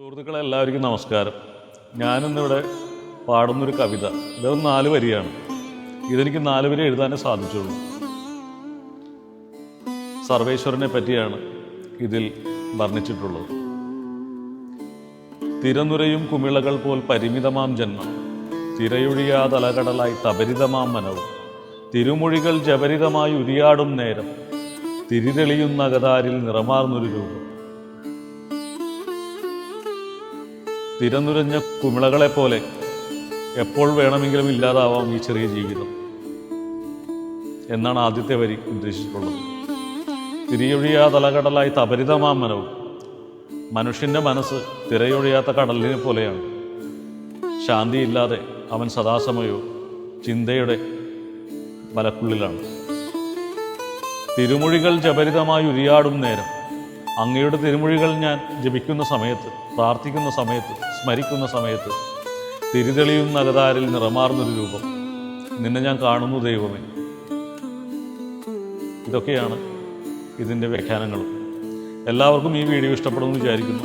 സുഹൃത്തുക്കളെ എല്ലാവർക്കും നമസ്കാരം. ഞാനിന്നിവിടെ പാടുന്നൊരു കവിത. ഇതൊരു നാല് വരിയാണ്. ഇതെനിക്ക് നാല് വരി എഴുതാനേ സാധിച്ചുള്ളൂ. സർവേശ്വരനെ പറ്റിയാണ് ഇതിൽ വർണിച്ചിട്ടുള്ളത്. തിരനുരയും കുമിളകൾ പോൽ പരിമിതമാം ജന്മം. തിരയൊഴിയാ തലകടലായി തപരിതമാം മനവും. തിരുമൊഴികൾ ജപരിതമായി ഉരിയാടും നേരം. തിരിതെളിയുന്ന അകതാരിൽ നിറമാർന്നൊരു രൂപം. തിരനുരഞ്ഞ കുമിളകളെപ്പോലെ എപ്പോൾ വേണമെങ്കിലും ഇല്ലാതാവാം ഈ ചെറിയ ജീവിതം. എന്നാണ് ആദ്യത്തെ വരി ഉദ്ദേശിച്ചിട്ടുള്ളത്. തിരിയൊഴിയാ തലകടലായി തപരിതമാം മനവും. മനുഷ്യന്റെ മനസ്സ് തിരയൊഴിയാത്ത കടലിനെ പോലെയാണ്. ശാന്തിയില്ലാതെ അവൻ സദാസമയവും ചിന്തയുടെ വലക്കുള്ളിലാണ് തിരുമൊഴികൾ ജപരിതമായി ഉരിയാടും നേരം. അങ്ങയുടെ തിരുമൊഴികൾ ഞാൻ ജപിക്കുന്ന സമയത്ത് പ്രാർത്ഥിക്കുന്ന സമയത്ത് സ്മരിക്കുന്ന സമയത്ത് തിരിതെളിയുന്ന നിറമാർന്ന നിറമാർന്നൊരു രൂപം നിന്നെ ഞാൻ കാണുന്നു ദൈവമേ. ഇതൊക്കെയാണ് ഇതിന്റെ വ്യാഖ്യാനങ്ങളും. എല്ലാവർക്കും ഈ വീഡിയോ ഇഷ്ടപ്പെടുമെന്ന് വിചാരിക്കുന്നു.